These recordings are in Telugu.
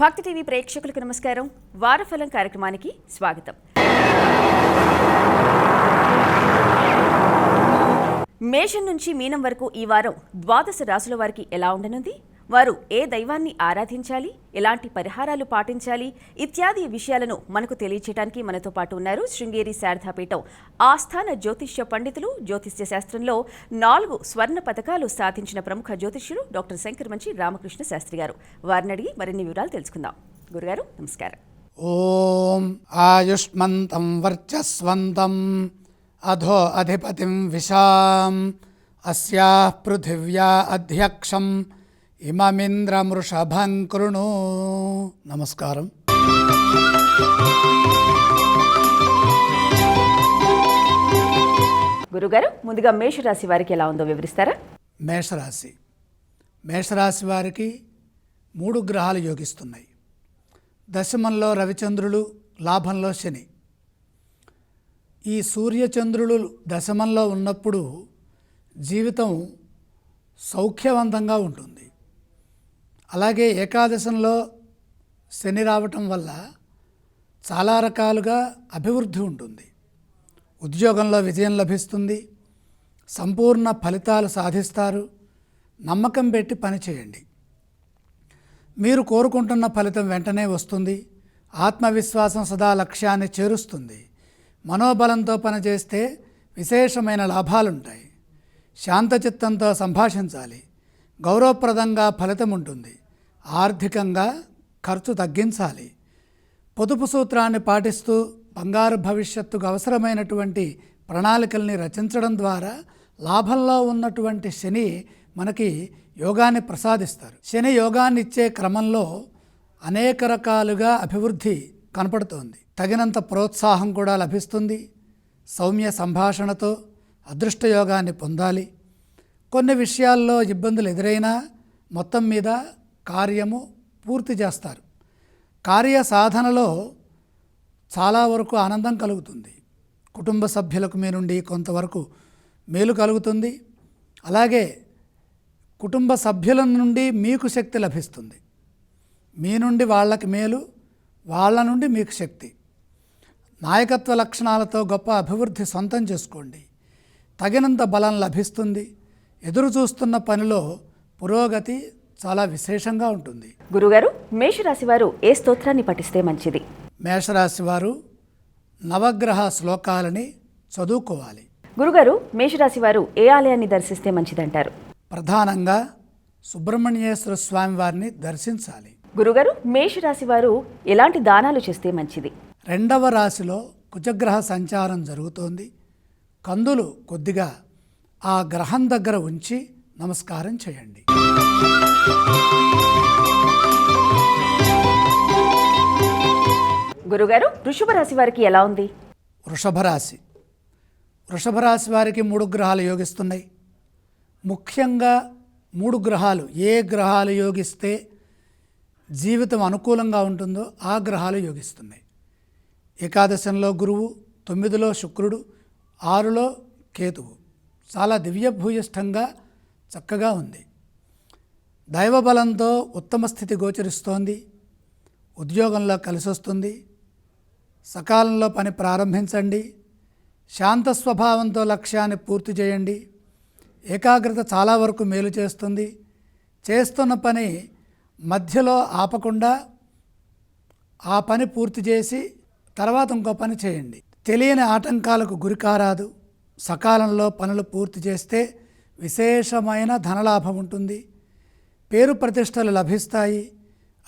భక్తి టీవీ ప్రేక్షకులకు నమస్కారం. వారఫలం కార్యక్రమానికి స్వాగతం. మేషం నుంచి మీనం వరకు ఈ వారం ద్వాదశ రాసుల వారికి ఎలా ఉండనుంది? వారు ఏ దైవాన్ని ఆరాధించాలి? ఎలాంటి పరిహారాలు పాటించాలి? ఇత్యాది విషయాలను మనకు తెలియచేయడానికి మనతో పాటు ఉన్నారు శృంగేరి శారదాపీఠం ఆస్థాన జ్యోతిష్య పండితులు జ్యోతిష్య శాస్త్రంలో నాలుగు స్వర్ణ పథకాలు సాధించిన ప్రముఖ జ్యోతిష్యులు డాక్టర్ శంకర్ మంచి రామకృష్ణ శాస్త్రి గారు. వారిని అడిగి మరిన్ని వివరాలు తెలుసుకుందాం. గురుగారు నమస్కారం. ఓం ఆయుష్మంతం వర్చస్వంతం అధో అధిపతిం విశాం అస్యా పృథివ్యా అధ్యక్షం ఇమమింద్రమృషభం కృణు. నమస్కారం. గురుగారు ముందుగా మేషరాశి వారికి ఎలా ఉందో వివరిస్తారా? మేషరాశి. మేషరాశి వారికి మూడు గ్రహాలు యోగిస్తున్నాయి. దశమంలో రవిచంద్రులు లాభంలో శని. ఈ సూర్యచంద్రులు దశమంలో ఉన్నప్పుడు జీవితం సౌఖ్యవంతంగా ఉంటుంది. అలాగే ఏకాదశంలో శని రావటం వల్ల చాలా రకాలుగా అభివృద్ధి ఉంటుంది. ఉద్యోగంలో విజయం లభిస్తుంది. సంపూర్ణ ఫలితాలు సాధిస్తారు. నమ్మకం పెట్టి పని చేయండి. మీరు కోరుకుంటున్న ఫలితం వెంటనే వస్తుంది. ఆత్మవిశ్వాసం సదా లక్ష్యాన్ని చేరుస్తుంది. మనోబలంతో పనిచేస్తే విశేషమైన లాభాలుంటాయి. శాంతచిత్తంతో సంభాషించాలి. గౌరవప్రదంగా ఫలితం ఉంటుంది. ఆర్థికంగా ఖర్చు తగ్గించాలి. పొదుపు సూత్రాన్ని పాటిస్తూ బంగారు భవిష్యత్తుకు అవసరమైనటువంటి ప్రణాళికల్ని రచించడం ద్వారా లాభంలో ఉన్నటువంటి శని మనకి యోగాన్ని ప్రసాదిస్తారు. శని యోగాన్ని ఇచ్చే క్రమంలో అనేక రకాలుగా అభివృద్ధి కనపడుతోంది. తగినంత ప్రోత్సాహం కూడా లభిస్తుంది. సౌమ్య సంభాషణతో అదృష్ట యోగాన్ని పొందాలి. కొన్ని విషయాల్లో ఇబ్బందులు ఎదురైనా మొత్తం మీద కార్యము పూర్తి చేస్తారు. కార్య సాధనలో చాలా వరకు ఆనందం కలుగుతుంది. కుటుంబ సభ్యులకు మీ నుండి కొంతవరకు మేలు కలుగుతుంది. అలాగే కుటుంబ సభ్యుల నుండి మీకు శక్తి లభిస్తుంది. మీ నుండి వాళ్ళకి మేలు వాళ్ళ నుండి మీకు శక్తి. నాయకత్వ లక్షణాలతో గొప్ప అభివృద్ధి సొంతం చేసుకోండి. తగినంత బలం లభిస్తుంది. ఎదురు చూస్తున్న పనిలో పురోగతి చాలా విశేషంగా ఉంటుంది. గురుగారు మేషరాశి వారు ఏ స్తోత్రాన్ని పఠిస్తే మంచిది? మేషరాశి వారు నవగ్రహ శ్లోకాలని చదువుకోవాలి. గురుగారు మేషరాశి వారు ఏ ఆలయాన్ని దర్శిస్తే మంచిదంటారు? ప్రధానంగా సుబ్రహ్మణ్యేశ్వర స్వామి వారిని దర్శించాలి. గురుగారు మేషరాశి వారు ఎలాంటి దానాలు చేస్తే మంచిది? రెండవ రాశిలో కుజగ్రహ సంచారం జరుగుతోంది. కందులు కొద్దిగా ఆ గ్రహం దగ్గర ఉంచి నమస్కారం చేయండి. గురుగారు వృషభ రాశి వారికి ఎలా ఉంది? వృషభ రాశి. వృషభ రాశి వారికి మూడు గ్రహాలు యోగిస్తున్నాయి. ముఖ్యంగా మూడు గ్రహాలు ఏ గ్రహాలు యోగిస్తే జీవితం అనుకూలంగా ఉంటుందో ఆ గ్రహాలు యోగిస్తున్నాయి. ఏకాదశంలో గురువు తొమ్మిదిలో శుక్రుడు ఆరులో కేతువు. చాలా దివ్యభూయిష్టంగా చక్కగా ఉంది. దైవబలంతో ఉత్తమ స్థితి గోచరిస్తోంది. ఉద్యోగంలో కలిసొస్తుంది. సకాలంలో పని ప్రారంభించండి. శాంత స్వభావంతో లక్ష్యాన్ని పూర్తి చేయండి. ఏకాగ్రత చాలా వరకు మేలు చేస్తుంది. చేస్తున్న పని మధ్యలో ఆపకుండా ఆ పని పూర్తి చేసి తర్వాత ఇంకో పని చేయండి. తెలియని ఆటంకాలకు గురికారాదు. సకాలంలో పనులు పూర్తి చేస్తే విశేషమైన ధనలాభం ఉంటుంది. పేరు ప్రతిష్టలు లభిస్తాయి.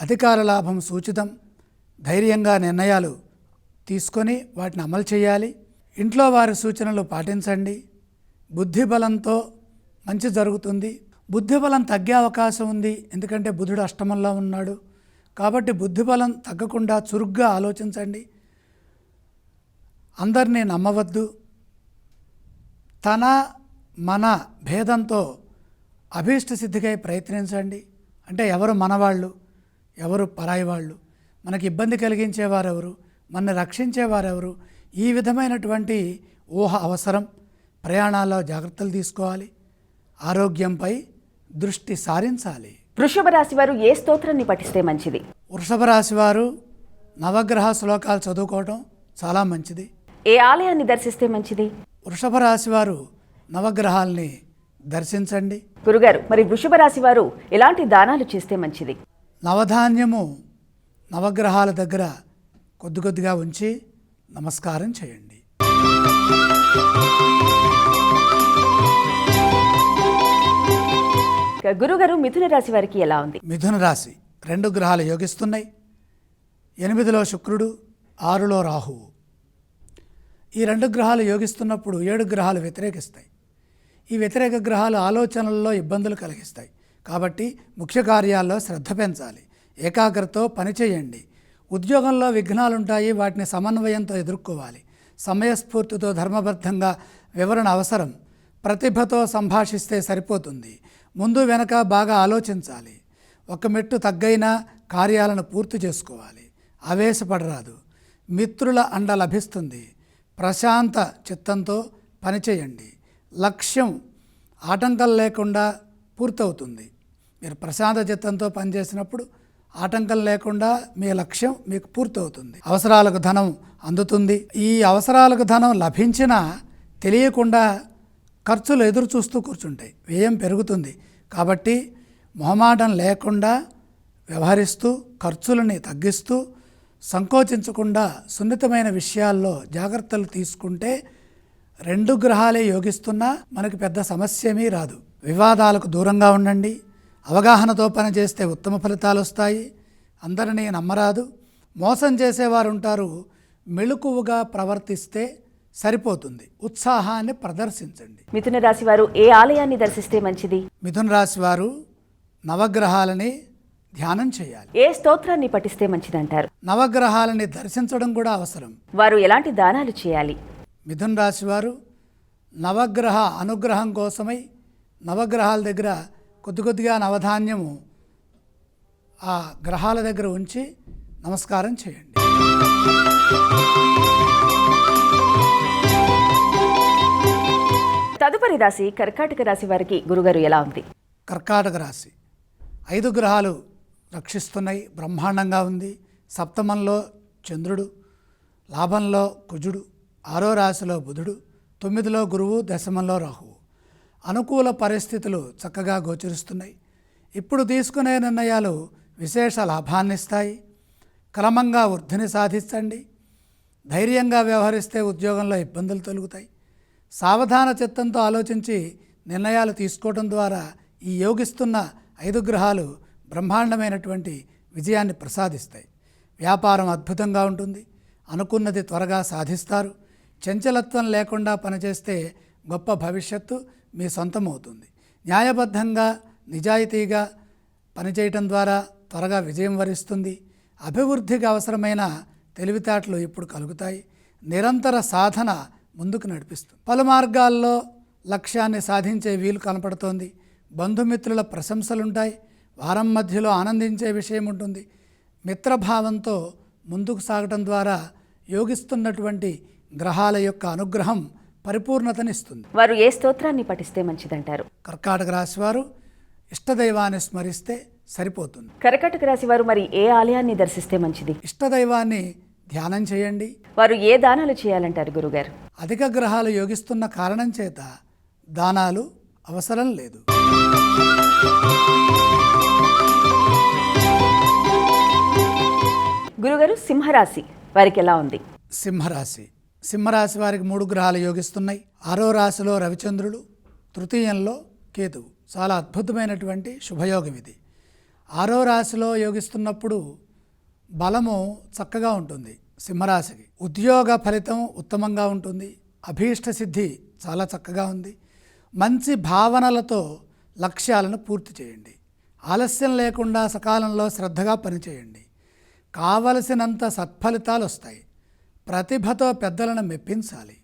అధికార లాభం సూచితం. ధైర్యంగా నిర్ణయాలు తీసుకొని వాటిని అమలు చేయాలి. ఇంట్లో వారి సూచనలు పాటించండి. బుద్ధి బలంతో మంచి జరుగుతుంది. బుద్ధిబలం తగ్గే అవకాశం ఉంది. ఎందుకంటే బుధుడు అష్టమంలో ఉన్నాడు. కాబట్టి బుద్ధి బలం తగ్గకుండా చురుగ్గా ఆలోచించండి. అందరినీ నమ్మవద్దు. తన మన భేదంతో అభీష్ట సిద్ధికై ప్రయత్నించండి. అంటే ఎవరు మనవాళ్ళు ఎవరు పరాయి వాళ్ళు. మనకి ఇబ్బంది కలిగించేవారెవరు మన రక్షించేవారెవరు? ఈ విధమైనటువంటి ఊహ అవసరం. ప్రయాణాల్లో జాగ్రత్తలు తీసుకోవాలి. ఆరోగ్యంపై దృష్టి సారించాలి. వృషభ రాశి వారు ఏ స్తోత్రాన్ని పఠిస్తే మంచిది? వృషభ రాశి వారు నవగ్రహ శ్లోకాలు చదువుకోవటం చాలా మంచిది. ఏ ఆలయాన్ని దర్శిస్తే మంచిది? వృషభ రాశి వారు నవగ్రహాల్ని దర్శించండి. గురుగారు మరి వృషభ రాశి వారు ఎలాంటి దానాలు చేస్తే మంచిది? నవధాన్యము నవగ్రహాల దగ్గర కొద్ది కొద్దిగా ఉంచి నమస్కారం చేయండి. గురుగారు మిథున రాశి వారికి ఎలా ఉంది? మిథున రాశి రెండు గ్రహాలు యోగిస్తున్నాయి. ఎనిమిదిలో శుక్రుడు ఆరులో రాహువు. ఈ రెండు గ్రహాలు యోగిస్తున్నప్పుడు ఏడు గ్రహాలు వ్యతిరేకిస్తాయి. ఈ వ్యతిరేక గ్రహాలు ఆలోచనల్లో ఇబ్బందులు కలిగిస్తాయి. కాబట్టి ముఖ్య కార్యాల్లో శ్రద్ధ పెంచాలి. ఏకాగ్రతతో పనిచేయండి ఉద్యోగంలో విఘ్నాలుంటాయి వాటిని సమన్వయంతో ఎదుర్కోవాలి. సమయస్ఫూర్తితో ధర్మబద్ధంగా వివరణ అవసరం. ప్రతిభతో సంభాషిస్తే సరిపోతుంది. ముందు వెనక బాగా ఆలోచించాలి. ఒక మెట్టు తగ్గైనా కార్యాలను పూర్తి చేసుకోవాలి. ఆవేశపడరాదు. మిత్రుల అండ లభిస్తుంది. ప్రశాంత చిత్తంతో పనిచేయండి. లక్ష్యం ఆటంకం లేకుండా పూర్తవుతుంది. మీరు ప్రశాంత చిత్తంతో పనిచేసినప్పుడు ఆటంకం లేకుండా మీ లక్ష్యం మీకు పూర్తవుతుంది. అవసరాలకు ధనం అందుతుంది. ఈ అవసరాలకు ధనం లభించినా తెలియకుండా ఖర్చులు ఎదురు చూస్తూ కూర్చుంటాయి. వ్యయం పెరుగుతుంది. కాబట్టి మొహమాటం లేకుండా వ్యవహరిస్తూ ఖర్చులని తగ్గిస్తూ సంకోచించకుండా సున్నితమైన విషయాల్లో జాగ్రత్తలు తీసుకుంటే రెండు గ్రహాలే యోగిస్తున్నా మనకి పెద్ద సమస్యమీ రాదు. వివాదాలకు దూరంగా ఉండండి. అవగాహనతో పనిచేస్తే ఉత్తమ ఫలితాలు వస్తాయి. అందరినీ నమ్మరాదు. మోసం చేసేవారు ఉంటారు మెళుకువగా ప్రవర్తిస్తే సరిపోతుంది. ఉత్సాహాన్ని ప్రదర్శించండి. మిథున రాశి వారు ఏ ఆలయాన్ని దర్శిస్తే మంచిది? మిథున రాశి వారు నవగ్రహాలని ధ్యానం చేయాలి. ఏ స్తోత్రాన్ని పఠిస్తే మంచిదంటారు? నవగ్రహాలని దర్శించడం కూడా అవసరం. వారు ఎలాంటి దానాలు చేయాలి? మిథున రాశి వారు నవగ్రహ అనుగ్రహం కోసమై నవగ్రహాల దగ్గర కొద్ది కొద్దిగా నవధాన్యము ఆ గ్రహాల దగ్గర ఉంచి నమస్కారం చేయండి. తదుపరి రాశి కర్కాటక రాశి వారికి గురుగారు ఎలా ఉంది? కర్కాటక రాశి. ఐదు గ్రహాలు రక్షిస్తున్నాయి. బ్రహ్మాండంగా ఉంది. సప్తమంలో చంద్రుడు లాభంలో కుజుడు ఆరో రాశిలో బుధుడు తొమ్మిదిలో గురువు దశమంలో రాహువు. అనుకూల పరిస్థితులు చక్కగా గోచరిస్తున్నాయి. ఇప్పుడు తీసుకునే నిర్ణయాలు విశేష లాభాన్నిస్తాయి. క్రమంగా వృద్ధిని సాధించండి. ధైర్యంగా వ్యవహరిస్తే ఉద్యోగంలో ఇబ్బందులు తొలుగుతాయి. సావధాన చిత్తంతో ఆలోచించి నిర్ణయాలు తీసుకోవడం ద్వారా ఈ యోగిస్తున్న ఐదు గ్రహాలు బ్రహ్మాండమైనటువంటి విజయాన్ని ప్రసాదిస్తాయి. వ్యాపారం అద్భుతంగా ఉంటుంది. అనుకున్నది త్వరగా సాధిస్తారు. చంచలత్వం లేకుండా పనిచేస్తే గొప్ప భవిష్యత్తు. మీ సొంతమవుతుంది. న్యాయబద్ధంగా నిజాయితీగా పనిచేయటం ద్వారా త్వరగా విజయం వరిస్తుంది. అభివృద్ధికి అవసరమైన తెలివితేటలు ఇప్పుడు కలుగుతాయి. నిరంతర సాధన ముందుకు నడిపిస్తుంది. పలు మార్గాల్లో లక్ష్యాన్ని సాధించే వీలు కనపడుతోంది. బంధుమిత్రుల ప్రశంసలుంటాయి. వారం మధ్యలో ఆనందించే విషయం ఉంటుంది మిత్రభావంతో ముందుకు సాగటం ద్వారా యోగిస్తున్నటువంటి గ్రహాల యొక్క అనుగ్రహం పరిపూర్ణతనిస్తుంది. వారు ఏ స్తోత్రాన్ని పఠిస్తే మంచిదంటారు? కర్కాటక రాశి వారు ఇష్టదైవాన్ని స్మరిస్తే సరిపోతుంది. కర్కాటక రాశి వారు మరి ఏ ఆలయాన్ని దర్శిస్తే మంచిది? ఇష్టదైవాన్ని ధ్యానం చేయండి. వారు ఏ దానాలు చేయాలంటారు గురుగారు? అధిక గ్రహాలు యోగిస్తున్న కారణం చేత దానాలు అవసరం లేదు. గురుగారు సింహరాశి వారికి ఎలా ఉంది? సింహరాశి సింహరాశి వారికి మూడు గ్రహాలు యోగిస్తున్నాయి. ఆరో రాశిలో రవిచంద్రుడు తృతీయంలో కేతువు. చాలా అద్భుతమైనటువంటి శుభయోగం ఇది. ఆరో రాశిలో యోగిస్తున్నప్పుడు బలము చక్కగా ఉంటుంది సింహరాశికి. ఉద్యోగ ఫలితం ఉత్తమంగా ఉంటుంది. అభీష్ట సిద్ధి చాలా చక్కగా ఉంది. మంచి భావనలతో లక్ష్యాలను పూర్తి చేయండి. ఆలస్యం లేకుండా సకాలంలో శ్రద్ధగా పనిచేయండి. కావలసినంత సత్ఫలితాలు వస్తాయి. ప్రతిభతో పెద్దలను మెప్పించాలి.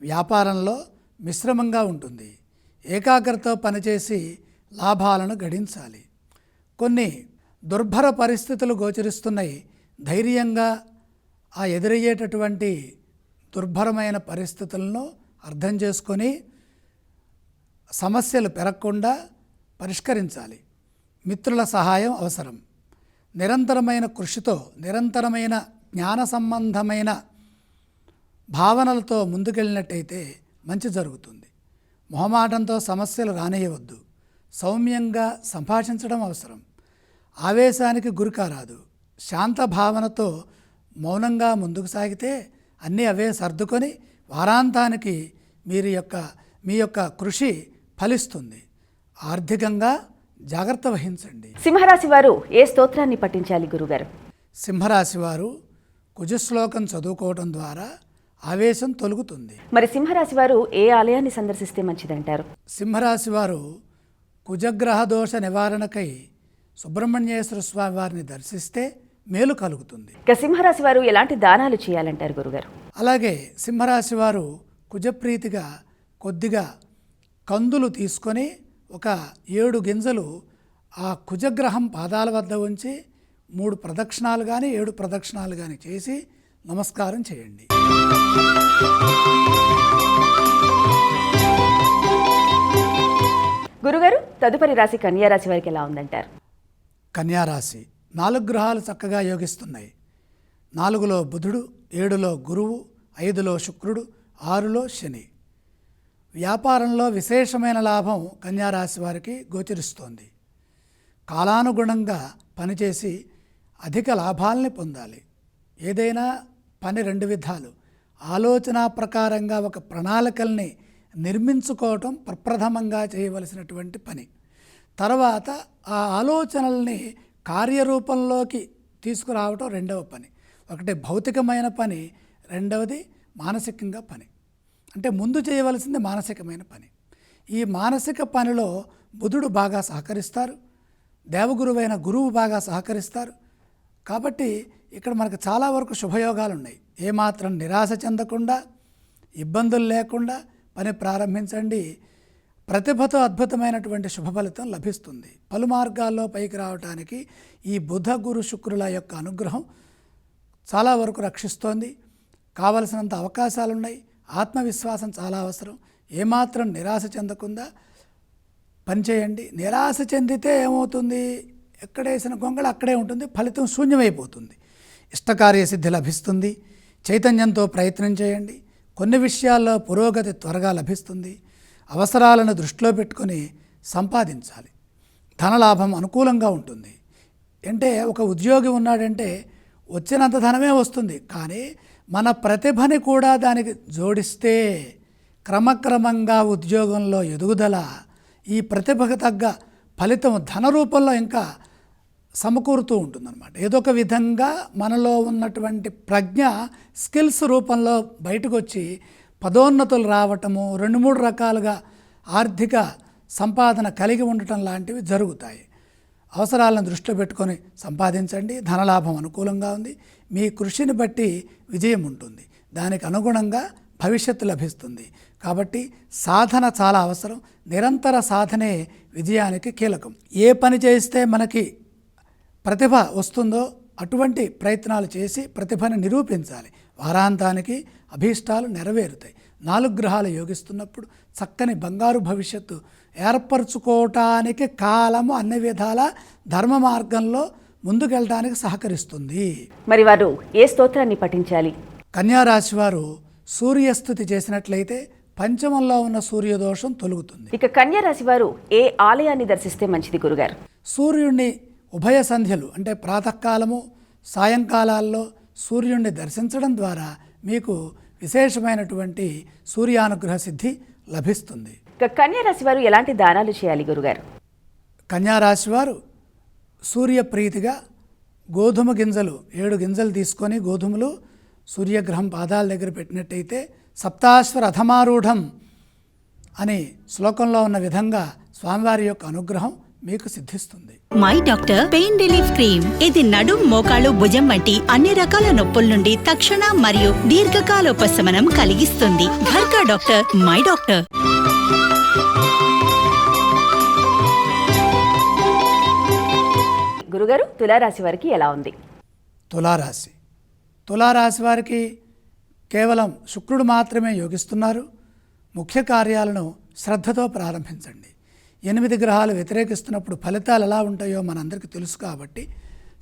వ్యాపారంలో మిశ్రమంగా ఉంటుంది. ఏకాగ్రతతో పనిచేసి లాభాలను గడించాలి. కొన్ని దుర్భర పరిస్థితులు గోచరిస్తున్నాయి. ధైర్యంగా ఆ ఎదురయ్యేటటువంటి దుర్భరమైన పరిస్థితులను అర్థం చేసుకొని సమస్యలు పెరగకుండా పరిష్కరించాలి. మిత్రుల సహాయం అవసరం. నిరంతరమైన కృషితో నిరంతరమైన జ్ఞాన సంబంధమైన భావనలతో ముందుకెళ్ళినట్టయితే మంచి జరుగుతుంది. మొహమాటంతో సమస్యలు రానియవద్దు సౌమ్యంగా సంభాషించడం అవసరం. ఆవేశానికి గురి కారాదు శాంత భావనతో మౌనంగా ముందుకు సాగితే అన్నీ అవే సర్దుకొని వారాంతానికి మీరు యొక్క మీ యొక్క కృషి ఫలిస్తుంది. ఆర్థికంగా జాగ్రత్త వహించండి. సింహరాశి వారు ఏ స్తోత్రాన్ని పఠించాలి గురుగారు? సింహరాశి వారు కుజశ్లోకం చదువుకోవడం ద్వారా ఆవేశం తొలుగుతుంది. మరి సింహరాశి వారు ఏ ఆలయాన్ని సందర్శిస్తే మంచిదంటారు? సింహరాశి వారు కుజగ్రహ దోష నివారణకై సుబ్రహ్మణ్యేశ్వర స్వామి వారిని దర్శిస్తే మేలు కలుగుతుంది. ఇక సింహరాశి వారు ఎలాంటి దానాలు చేయాలంటారు గురుగారు? అలాగే సింహరాశి వారు కుజప్రీతిగా కొద్దిగా కందులు తీసుకొని ఒక ఏడు గింజలు ఆ కుజగ్రహం పాదాల వద్ద ఉంచి మూడు ప్రదక్షిణాలు కానీ ఏడు ప్రదక్షిణాలు కానీ చేసి నమస్కారం చేయండి. గురుగారు తదుపరి రాశి కన్యా రాశి వారికి ఎలా ఉందంటారు? కన్యారాశి నాలుగు గ్రహాలు చక్కగా యోగిస్తున్నాయి. నాలుగులో బుధుడు ఏడులో గురువు ఐదులో శుక్రుడు ఆరులో శని. వ్యాపారంలో విశేషమైన లాభం కన్యారాశి వారికి గోచరిస్తోంది. కాలానుగుణంగా పనిచేసి అధిక లాభాలని పొందాలి. ఏదైనా పని రెండు విధాలు. ఆలోచన ప్రకారంగా ఒక ప్రణాళికల్ని నిర్మించుకోవటం ప్రప్రథమంగా చేయవలసినటువంటి పని. తర్వాత ఆ ఆలోచనల్ని కార్యరూపంలోకి తీసుకురావటం రెండవ పని. ఒకటి భౌతికమైన పని రెండవది మానసికంగా పని. అంటే ముందు చేయవలసింది మానసికమైన పని. ఈ మానసిక పనిలో బుధుడు బాగా సహకరిస్తారు. దేవగురువైన గురువు బాగా సహకరిస్తారు. కాబట్టి ఇక్కడ మనకు చాలా వరకు శుభయోగాలు ఉన్నాయి ఏమాత్రం నిరాశ చెందకుండా ఇబ్బందులు లేకుండా పని ప్రారంభించండి. ప్రతిభతో అద్భుతమైనటువంటి శుభ ఫలితం లభిస్తుంది. పలు మార్గాల్లో పైకి రావడానికి ఈ బుధ గురు శుక్రుల యొక్క అనుగ్రహం చాలా వరకు రక్షిస్తోంది. కావలసినంత అవకాశాలు ఉన్నాయి ఆత్మవిశ్వాసం చాలా అవసరం. ఏమాత్రం నిరాశ చెందకుండా పనిచేయండి నిరాశ చెందితే ఏమవుతుంది? ఎక్కడేసిన గొంగళ అక్కడే ఉంటుంది. ఫలితం శూన్యమైపోతుంది. ఇష్టకార్య సిద్ధి లభిస్తుంది. చైతన్యంతో ప్రయత్నం చేయండి. కొన్ని విషయాల్లో పురోగతి త్వరగా లభిస్తుంది. అవసరాలను దృష్టిలో పెట్టుకొని సంపాదించాలి. ధనలాభం అనుకూలంగా ఉంటుంది. అంటే ఒక ఉద్యోగి ఉన్నాడంటే వచ్చినంత ధనమే వస్తుంది. కానీ మన ప్రతిభని కూడా దానికి జోడిస్తే క్రమక్రమంగా ఉద్యోగంలో ఎదుగుదల ఈ ప్రతిభకు తగ్గ ఫలితం ధన రూపంలో ఇంకా సమకూరుతూ ఉంటుందన్నమాట. ఏదో ఒక విధంగా మనలో ఉన్నటువంటి ప్రజ్ఞ స్కిల్స్ రూపంలో బయటకు వచ్చి పదోన్నతులు రావటము రెండు మూడు రకాలుగా ఆర్థిక సంపాదన కలిగి ఉండటం లాంటివి జరుగుతాయి. అవసరాలను దృష్టిలో పెట్టుకొని సంపాదించండి. ధనలాభం అనుకూలంగా ఉంది. మీ కృషిని బట్టి విజయం ఉంటుంది. దానికి అనుగుణంగా భవిష్యత్తు లభిస్తుంది. కాబట్టి సాధన చాలా అవసరం. నిరంతర సాధనే విజయానికి కీలకం. ఏ పని చేస్తే మనకి ప్రతిభ వస్తుందో అటువంటి ప్రయత్నాలు చేసి ప్రతిభను నిరూపించాలి. వారాంతానికి అభీష్టాలు నెరవేరుతాయి. నాలుగు గ్రహాలు యోగిస్తున్నప్పుడు చక్కని బంగారు భవిష్యత్తు ఏర్పరచుకోవటానికి కాలము అన్ని విధాల ధర్మ మార్గంలో ముందుకెళ్ళడానికి సహకరిస్తుంది. మరి వారు ఏ స్తోత్రాన్ని పఠించాలి? కన్యారాశి వారు సూర్యస్థుతి చేసినట్లయితే పంచమంలో ఉన్న సూర్యదోషం తొలుగుతుంది. ఇక కన్యా రాశి వారు ఏ ఆలయాన్ని దర్శిస్తే మంచిది గురుగారు? సూర్యుడిని ఉభయ సంధ్యలు అంటే ప్రాతకాలము సాయంకాలాల్లో సూర్యుడిని దర్శించడం ద్వారా మీకు విశేషమైనటువంటి సూర్యానుగ్రహ సిద్ధి లభిస్తుంది. ఇక కన్యా రాశి వారు ఎలాంటి దానాలు చేయాలి గురుగారు? కన్యారాశి వారు సూర్యప్రీతిగా గోధుమ గింజలు ఏడు గింజలు తీసుకొని గోధుమలు సూర్యగ్రహం పాదాల దగ్గర పెట్టినట్టయితే సప్తాశ్వర అధమారూఢం అని శ్లోకంలో ఉన్న విధంగా స్వామివారి యొక్క అనుగ్రహం మీకు సిద్ధిస్తుంది. My doctor pain relief cream. ఇది నడుం మోకాలు భుజం వంటి అన్ని రకాల నొప్పుల నుండి తక్షణ మరియు దీర్ఘకాల ఉపశమనం కలిగిస్తుంది. ఘర్కా డాక్టర్ మై డాక్టర్. గురుగారు తులారాశి వారికి ఎలా ఉంది? తులారాశి. తులారాశి వారికి కేవలం శుక్రుడు మాత్రమే యోగిస్తున్నారు. ముఖ్య కార్యాలను శ్రద్ధతో ప్రారంభించండి. ఎనిమిది గ్రహాలు వ్యతిరేకిస్తున్నప్పుడు ఫలితాలు ఎలా ఉంటాయో మనందరికీ తెలుసు కాబట్టి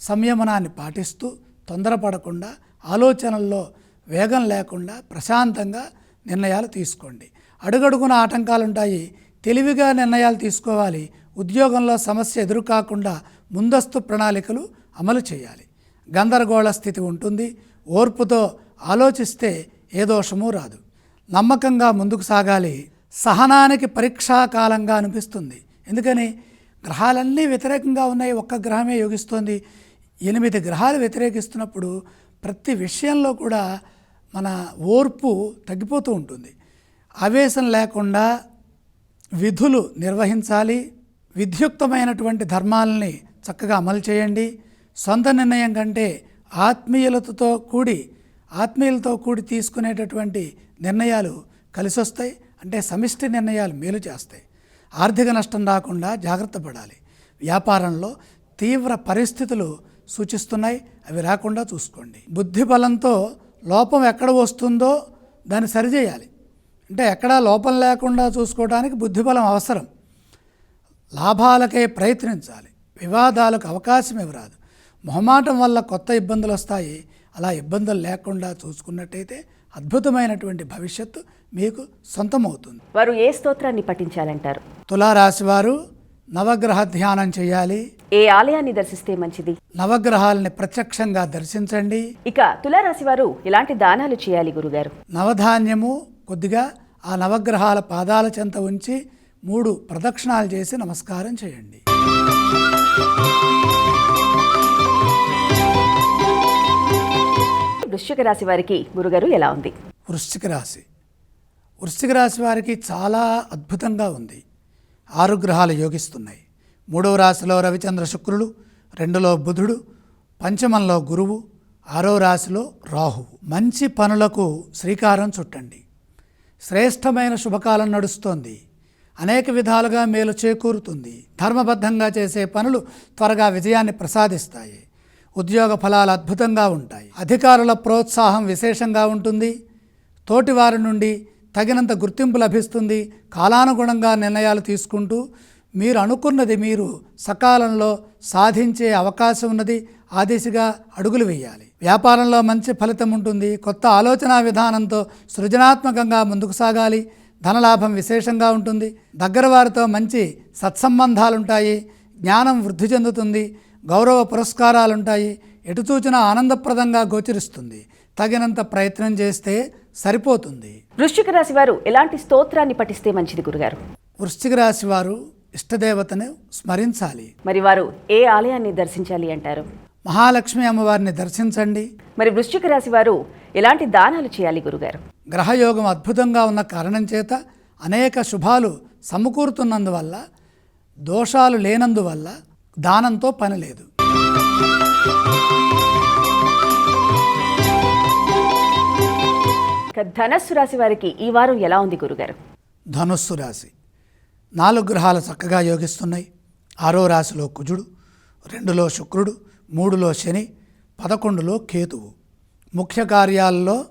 సంయమనాన్ని పాటిస్తూ తొందరపడకుండా ఆలోచనల్లో వేగం లేకుండా ప్రశాంతంగా నిర్ణయాలు తీసుకోండి. అడుగడుగున ఆటంకాలు ఉంటాయి తెలివిగా నిర్ణయాలు తీసుకోవాలి. ఉద్యోగంలో సమస్య ఎదురు కాకుండా ముందస్తు ప్రణాళికలు అమలు చేయాలి. గందరగోళ స్థితి ఉంటుంది. ఓర్పుతో ఆలోచిస్తే ఏ దోషము రాదు. నమ్మకంగా ముందుకు సాగాలి. సహనానికి పరీక్షాకాలంగా అనిపిస్తుంది. ఎందుకని? గ్రహాలన్నీ వ్యతిరేకంగా ఉన్నాయి. ఒక్క గ్రహమే యోగిస్తోంది. ఎనిమిది గ్రహాలు వ్యతిరేకిస్తున్నప్పుడు ప్రతి విషయంలో కూడా మన ఓర్పు తగ్గిపోతూ ఉంటుంది. ఆవేశం లేకుండా విధులు నిర్వహించాలి. విధ్యుక్తమైనటువంటి ధర్మాలని చక్కగా అమలు చేయండి. సొంత నిర్ణయం కంటే ఆత్మీయులతో కూడి ఆత్మీయులతో కూడి తీసుకునేటటువంటి నిర్ణయాలు కలిసొస్తాయి. అంటే సమిష్టి నిర్ణయాలు మేలు చేస్తాయి ఆర్థిక నష్టం రాకుండా జాగ్రత్త పడాలి. వ్యాపారంలో తీవ్ర పరిస్థితులు సూచిస్తున్నాయి. అవి రాకుండా చూసుకోండి. బుద్ధి బలంతో లోపం ఎక్కడ వస్తుందో దాన్ని సరిచేయాలి. అంటే ఎక్కడా లోపం లేకుండా చూసుకోవడానికి బుద్ధిబలం అవసరం. లాభాలకే ప్రయత్నించాలి. వివాదాలకు అవకాశం ఇవ్వరాదు. మొహమాటం వల్ల కొత్త ఇబ్బందులు వస్తాయి. అలా ఇబ్బందులు లేకుండా చూసుకున్నట్టయితే అద్భుతమైనటువంటి భవిష్యత్తు మీకు సొంతమవుతుంది. వారు ఏ స్తోత్రాన్ని పఠించాలంటారు? తులారాశి వారు నవగ్రహ ధ్యానం చేయాలి. ఏ ఆలయాన్ని దర్శిస్తే మంచిది? నవగ్రహాలని ప్రత్యక్షంగా దర్శించండి. ఇక తులారాశి వారు ఎలాంటి దానాలు చేయాలి గురుగారు? నవధాన్యము కొద్దిగా ఆ నవగ్రహాల పాదాల చెంత ఉంచి మూడు ప్రదక్షిణాలు చేసి నమస్కారం చేయండి. వృశ్చిక రాశి వారికి గురుగారు ఎలా ఉంది? వృశ్చిక రాశి. వృశ్చిక రాశి వారికి చాలా అద్భుతంగా ఉంది. ఆరు గ్రహాలు యోగిస్తున్నాయి. మూడవ రాశిలో రవిచంద్ర శుక్రులు రెండులో బుధుడు పంచమంలో గురువు ఆరో రాశిలో రాహువు మంచి పనులకు శ్రీకారం చుట్టండి. శ్రేష్టమైన శుభకాలం నడుస్తోంది. అనేక విధాలుగా మేలు చేకూరుతుంది. ధర్మబద్ధంగా చేసే పనులు త్వరగా విజయాన్ని ప్రసాదిస్తాయి. ఉద్యోగ ఫలాలు అద్భుతంగా ఉంటాయి. అధికారుల ప్రోత్సాహం విశేషంగా ఉంటుంది. తోటివారి నుండి తగినంత గుర్తింపు లభిస్తుంది. కాలానుగుణంగా నిర్ణయాలు తీసుకుంటూ మీరు అనుకున్నది మీరు సకాలంలో సాధించే అవకాశం ఉన్నది. ఆ దిశగా అడుగులు వేయాలి. వ్యాపారంలో మంచి ఫలితం ఉంటుంది. కొత్త ఆలోచన విధానంతో సృజనాత్మకంగా ముందుకు సాగాలి. ధనలాభం విశేషంగా ఉంటుంది. దగ్గర వారితో మంచి సత్సంబంధాలుంటాయి. జ్ఞానం వృద్ధి చెందుతుంది. గౌరవ పురస్కారాలుంటాయి. ఎటు చూచినా ఆనందప్రదంగా గోచరిస్తుంది. తగినంత ప్రయత్నం చేస్తే సరిపోతుంది. వృశ్చిక రాశి వారు ఎలాంటి స్తోత్రాన్ని పఠిస్తే మంచిది గురుగారు? వృశ్చిక రాశి వారు ఇష్టదేవతను స్మరించాలి. మరి వారు ఏ ఆలయాన్ని దర్శించాలి అంటారు? మహాలక్ష్మి అమ్మవారిని దర్శించండి. మరి వృశ్చిక రాశి వారు ఎలాంటి దానాలు చేయాలి గురుగారు? గ్రహయోగం అద్భుతంగా ఉన్న కారణం చేత అనేక శుభాలు సమకూరుతున్నందువల్ల దోషాలు లేనందువల్ల దానంతో పని లేదు. ధనస్సు రాశి వారికి ఈ వారం ఎలా ఉంది గురుగారు? ధనుస్సు రాశి. నాలుగు గ్రహాలు చక్కగా యోగిస్తున్నాయి. ఆరో రాశిలో కుజుడు రెండులో శుక్రుడు మూడులో శని పదకొండులో కేతువు. ముఖ్య కార్యాలలో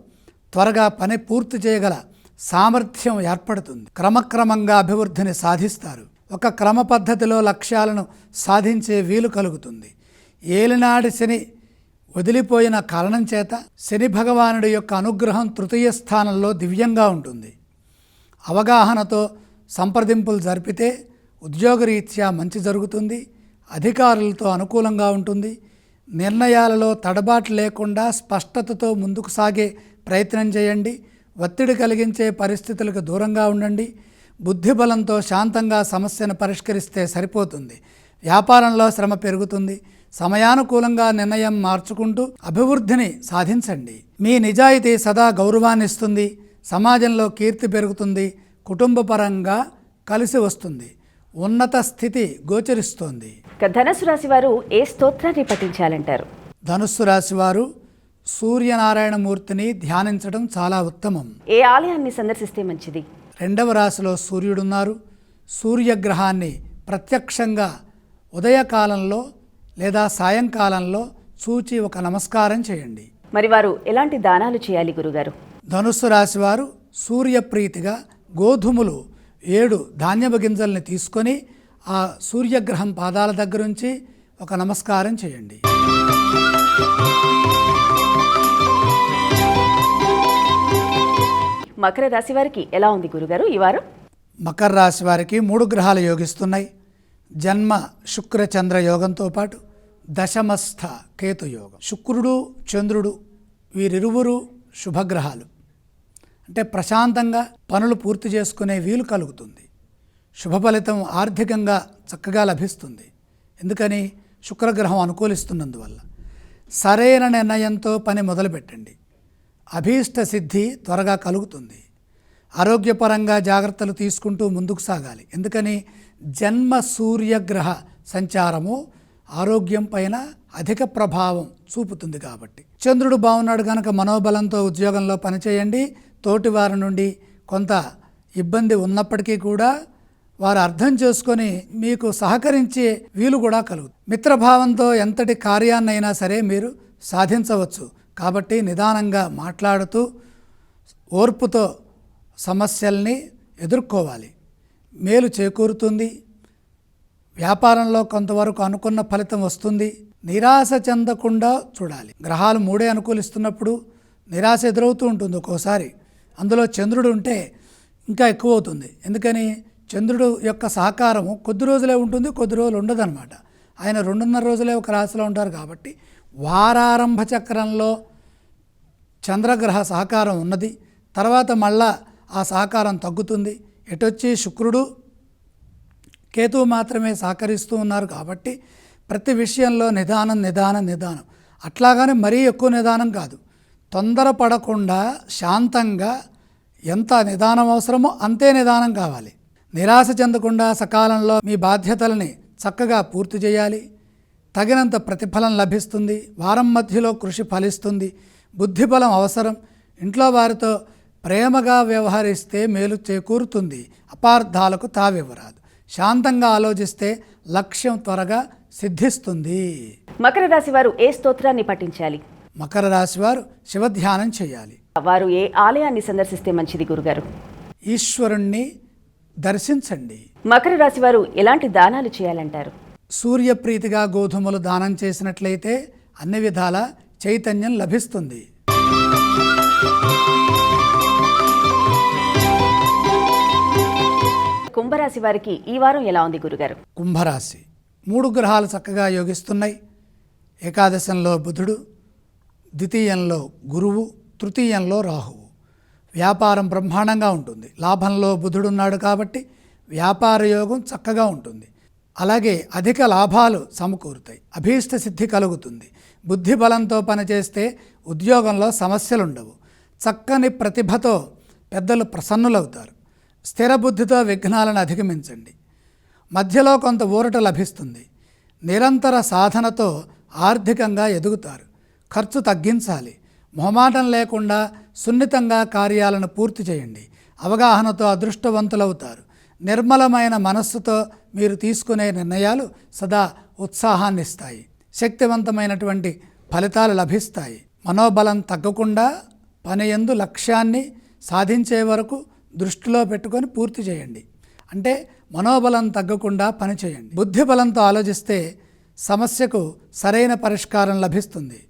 త్వరగా పని పూర్తి చేయగల సామర్థ్యం ఏర్పడుతుంది. క్రమక్రమంగా అభివృద్ధిని సాధిస్తారు. ఒక క్రమ పద్ధతిలో లక్ష్యాలను సాధించే వీలు కలుగుతుంది. ఏలినాడి శని వదిలిపోయిన కారణం చేత శని భగవానుడి యొక్క అనుగ్రహం తృతీయ స్థానంలో దివ్యంగా ఉంటుంది. అవగాహనతో సంప్రదింపులు జరిపితే ఉద్యోగరీత్యా మంచి జరుగుతుంది అధికారులతో అనుకూలంగా ఉంటుంది నిర్ణయాలలో తడబాటు లేకుండా స్పష్టతతో ముందుకు సాగే ప్రయత్నం చేయండి ఒత్తిడి కలిగించే పరిస్థితులకు దూరంగా ఉండండి బుద్ధిబలంతో శాంతంగా సమస్యను పరిష్కరిస్తే సరిపోతుంది. వ్యాపారంలో శ్రమ పెరుగుతుంది సమయానుకూలంగా నిర్ణయం మార్చుకుంటూ అభివృద్ధిని సాధించండి. మీ నిజాయితీ సదా గౌరవాన్ని ఇస్తుంది సమాజంలో కీర్తి పెరుగుతుంది. కుటుంబపరంగా కలిసి వస్తుంది. ఉన్నత స్థితి గోచరిస్తోంది. ఇక ధనస్సు రాశి వారు ఏ స్తోత్రాన్ని పఠించాలంటారు? ధనుస్సు రాశి వారు సూర్యనారాయణమూర్తిని ధ్యానించడం చాలా ఉత్తమం. ఏ ఆలయాన్ని సందర్శిస్తే మంచిది? రెండవ రాశిలో సూర్యుడున్నారు. సూర్యగ్రహాన్ని ప్రత్యక్షంగా ఉదయకాలంలో లేదా సాయంకాలంలో చూచి ఒక నమస్కారం చేయండి. మరి వారు ఎలాంటి దానాలు చేయాలి గురుగారు? ధనుస్సు రాశి వారు సూర్యప్రీతిగా గోధుమలు ఏడు ధాన్యపు గింజల్ని తీసుకొని ఆ సూర్యగ్రహం పాదాల దగ్గర నుంచి ఒక నమస్కారం చేయండి. మకర రాశి వారికి ఎలా ఉంది గురుగారు ఈ వారం? మకర రాశి వారికి మూడు గ్రహాలు యోగిస్తున్నాయి. జన్మ శుక్రచంద్ర యోగంతో పాటు దశమస్థ కేతు యోగం. శుక్రుడు చంద్రుడు వీరిరువురు శుభగ్రహాలు. అంటే ప్రశాంతంగా పనులు పూర్తి చేసుకునే వీలు కలుగుతుంది. శుభ ఫలితం ఆర్థికంగా చక్కగా లభిస్తుంది. ఎందుకని? శుక్రగ్రహం అనుకూలిస్తున్నందువల్ల. సరైన నిర్ణయంతో పని మొదలుపెట్టండి. అభీష్ట సిద్ధి త్వరగా కలుగుతుంది. ఆరోగ్యపరంగా జాగ్రత్తలు తీసుకుంటూ ముందుకు సాగాలి. ఎందుకని? జన్మ సూర్యగ్రహ సంచారము ఆరోగ్యం పైన అధిక ప్రభావం చూపుతుంది కాబట్టి. చంద్రుడు బాగున్నాడు కనుక మనోబలంతో ఉద్యోగంలో పనిచేయండి. తోటి వారి నుండి కొంత ఇబ్బంది ఉన్నప్పటికీ కూడా వారు అర్థం చేసుకొని మీకు సహకరించే వీలు కూడా కలుగుతుంది. మిత్రభావంతో ఎంతటి కార్యాన్నైనా సరే మీరు సాధించవచ్చు. కాబట్టి నిదానంగా మాట్లాడుతూ ఓర్పుతో సమస్యల్ని ఎదుర్కోవాలి. మేలు చేకూరుతుంది. వ్యాపారంలో కొంతవరకు అనుకున్న ఫలితం వస్తుంది. నిరాశ చెందకుండా చూడాలి. గ్రహాలు మూడే అనుకూలిస్తున్నప్పుడు నిరాశ ఎదురవుతూ ఉంటుంది ఒక్కోసారి. అందులో చంద్రుడు ఉంటే ఇంకా ఎక్కువ అవుతుంది ఎందుకని? చంద్రుడు యొక్క సహకారం కొద్ది రోజులే ఉంటుంది కొద్ది రోజులు ఉండదన్నమాట. ఆయన రెండున్నర రోజులే ఒక రాశిలో ఉంటారు కాబట్టి వారారంభ చక్రంలో చంద్రగ్రహ సహకారం ఉన్నది. తర్వాత మళ్ళా ఆ సహకారం తగ్గుతుంది. ఎటొచ్చి శుక్రుడు కేతువు మాత్రమే సహకరిస్తూ ఉన్నారు కాబట్టి ప్రతి విషయంలో నిదానం నిదానం నిదానం. అట్లాగానే మరీ ఎక్కువ నిదానం కాదు. తొందరపడకుండా శాంతంగా ఎంత నిదానం అవసరమో అంతే నిదానం కావాలి. నిరాశ చెందకుండా సకాలంలో మీ బాధ్యతలని చక్కగా పూర్తి చేయాలి. తగినంత ప్రతిఫలం లభిస్తుంది. వారం మధ్యలో కృషి ఫలిస్తుంది. బుద్ధిబలం అవసరం. ఇంట్లో వారితో ప్రేమగా వ్యవహరిస్తే మేలు చేకూరుతుంది. అపార్థాలకు తావివ్వరాదు. శాంతంగా ఆలోచిస్తే లక్ష్యం త్వరగా సిద్ధిస్తుంది. మకర రాశి వారు ఏ స్తోత్రాన్ని పఠించాలి? మకర రాశి వారు శివధ్యానం చేయాలి. వారు ఏ ఆలయాన్ని సందర్శిస్తే మంచిది గురుగారు? ఈశ్వరుణ్ణి దర్శించండి. మకర రాశి వారు ఎలాంటి దానాలు చేయాలంటారు? సూర్యప్రీతిగా గోధుమలు దానం చేసినట్లయితే అన్ని విధాల చైతన్యం లభిస్తుంది. కుంభరాశి వారికి ఈ వారం ఎలా ఉంది గురుగారు? కుంభరాశి. మూడు గ్రహాలు చక్కగా యోగిస్తున్నాయి. ఏకాదశంలో బుధుడు ద్వితీయంలో గురువు తృతీయంలో రాహువు. వ్యాపారం బ్రహ్మాండంగా ఉంటుంది. లాభంలో బుధుడున్నాడు కాబట్టి వ్యాపార యోగం చక్కగా ఉంటుంది. అలాగే అధిక లాభాలు సమకూరుతాయి. అభీష్ట సిద్ధి కలుగుతుంది. బుద్ధి బలంతో పనిచేస్తే ఉద్యోగంలో సమస్యలుండవు. చక్కని ప్రతిభతో పెద్దలు ప్రసన్నులవుతారు. స్థిరబుద్ధితో విఘ్నాలను అధిగమించండి. మధ్యలో కొంత ఊరట లభిస్తుంది. నిరంతర సాధనతో ఆర్థికంగా ఎదుగుతారు. ఖర్చు తగ్గించాలి. మొహమాటం లేకుండా సున్నితంగా కార్యాలను పూర్తి చేయండి. అవగాహనతో అదృష్టవంతులవుతారు. నిర్మలమైన మనస్సుతో మీరు తీసుకునే నిర్ణయాలు సదా ఉత్సాహాన్ని ఇస్తాయి శక్తివంతమైనటువంటి ఫలితాలు లభిస్తాయి. మనోబలం తగ్గకుండా పని ఎందు లక్ష్యాన్ని సాధించే వరకు దృష్టిలో పెట్టుకొని పూర్తి చేయండి. అంటే మనోబలం తగ్గకుండా పని చేయండి. బుద్ధి బలంతో ఆలోచిస్తే సమస్యకు సరైన పరిష్కారం లభిస్తుంది.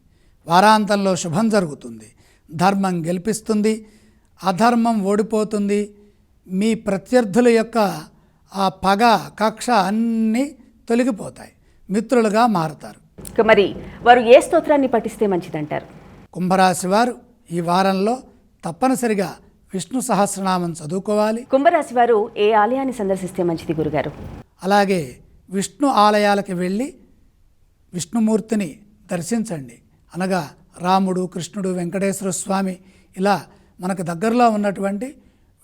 వారాంతంలో శుభం జరుగుతుంది. ధర్మం గెలిపిస్తుంది. అధర్మం ఓడిపోతుంది. మీ ప్రత్యర్థుల యొక్క ఆ పగ కక్ష అన్నీ తొలగిపోతాయి. మిత్రులుగా మారుతారు. మరి వారు ఏ స్తోత్రాన్ని పఠిస్తే మంచిదంటారు? కుంభరాశి వారు ఈ వారంలో తప్పనిసరిగా విష్ణు సహస్రనామం చదువుకోవాలి. కుంభరాశి వారు ఏ ఆలయాన్ని సందర్శిస్తే మంచిది గురుగారు? అలాగే విష్ణు ఆలయాలకు వెళ్ళి విష్ణుమూర్తిని దర్శించండి. అనగా రాముడు కృష్ణుడు వెంకటేశ్వర స్వామి ఇలా మనకు దగ్గరలో ఉన్నటువంటి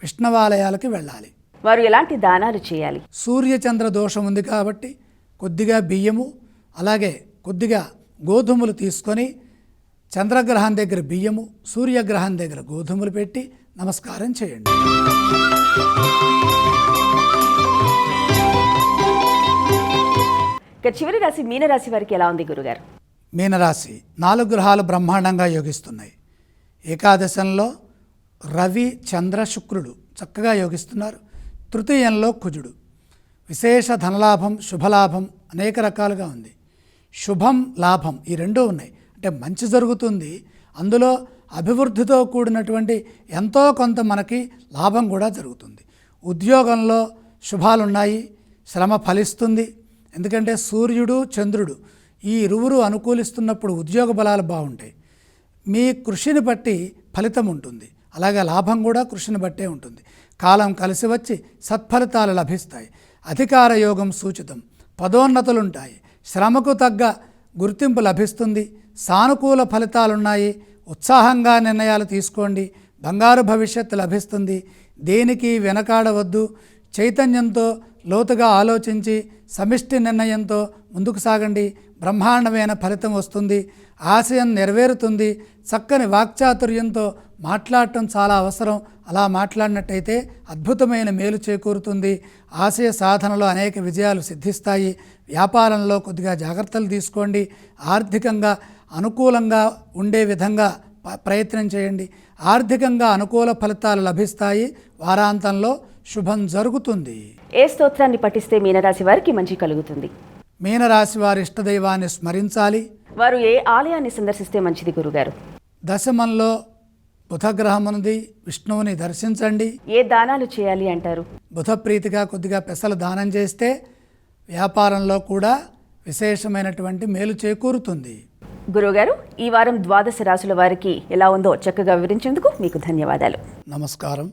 విష్ణువాలయాలకు వెళ్ళాలి. వారు ఎలాంటి దానాలు చేయాలి? సూర్యచంద్ర దోషం ఉంది కాబట్టి కొద్దిగా బియ్యము అలాగే కొద్దిగా గోధుమలు తీసుకొని చంద్రగ్రహం దగ్గర బియ్యము సూర్యగ్రహం దగ్గర గోధుమలు పెట్టి నమస్కారం చేయండి. ఇక చివరి రాశి మీనరాశి వారికి ఎలా ఉంది గురుగారు? మీనరాశి నాలుగు గ్రహాలు బ్రహ్మాండంగా యోగిస్తున్నాయి. ఏకాదశంలో రవి చంద్ర శుక్రుడు చక్కగా యోగిస్తున్నారు. తృతీయంలో కుజుడు. విశేష ధనలాభం శుభలాభం అనేక రకాలుగా ఉంది. శుభం లాభం ఈ రెండూ ఉన్నాయి. అంటే మంచి జరుగుతుంది. అందులో అభివృద్ధితో కూడినటువంటి ఎంతో కొంత మనకి లాభం కూడా జరుగుతుంది. ఉద్యోగంలో శుభాలున్నాయి శ్రమ ఫలిస్తుంది. ఎందుకంటే సూర్యుడు చంద్రుడు ఈ ఇరువురు అనుకూలిస్తున్నప్పుడు ఉద్యోగ బలాలు బాగుంటాయి. మీ కృషిని బట్టి ఫలితం ఉంటుంది. అలాగే లాభం కూడా కృషిని బట్టే ఉంటుంది. కాలం కలిసి వచ్చి సత్ఫలితాలు లభిస్తాయి. అధికార యోగం సూచితం. పదోన్నతులుంటాయి. శ్రమకు తగ్గ గుర్తింపు లభిస్తుంది. సానుకూల ఫలితాలున్నాయి. ఉత్సాహంగా నిర్ణయాలు తీసుకోండి. బంగారు భవిష్యత్తు లభిస్తుంది. దేనికి వెనకాడవద్దు. చైతన్యంతో లోతుగా ఆలోచించి సమిష్టి నిర్ణయంతో ముందుకు సాగండి. బ్రహ్మాండమైన ఫలితం వస్తుంది. ఆశయం నెరవేరుతుంది. చక్కని వాక్చాతుర్యంతో మాట్లాడటం చాలా అవసరం. అలా మాట్లాడినట్టయితే అద్భుతమైన మేలు చేకూరుతుంది. ఆశయ సాధనలో అనేక విజయాలు సిద్ధిస్తాయి. వ్యాపారంలో కొద్దిగా జాగ్రత్తలు తీసుకోండి. ఆర్థికంగా అనుకూలంగా ఉండే విధంగా ప్రయత్నం చేయండి. ఆర్థికంగా అనుకూల ఫలితాలు లభిస్తాయి. వారాంతంలో శుభం జరుగుతుంది. ఏ స్తోత్రాన్ని పఠిస్తే మీనరాశి వారికి మంచి కలుగుతుంది? మీనరాశి వారి ఇష్టదైవాన్ని స్మరించాలి. వారు ఏ ఆలయాన్ని సందర్శిస్తే మంచిది గురుగారు? దశమంలో బుధగ్రహం ఉంది విష్ణువుని దర్శించండి. ఏ దానాలు చేయాలి అంటారు? బుధప్రీతిగా కొద్దిగా పెసలు దానం చేస్తే వ్యాపారంలో కూడా విశేషమైనటువంటి మేలు చేకూరుతుంది. గురువుగారు ఈ వారం ద్వాదశ రాశుల వారికి ఎలా ఉందో చక్కగా వివరించేందుకు మీకు ధన్యవాదాలు. నమస్కారం.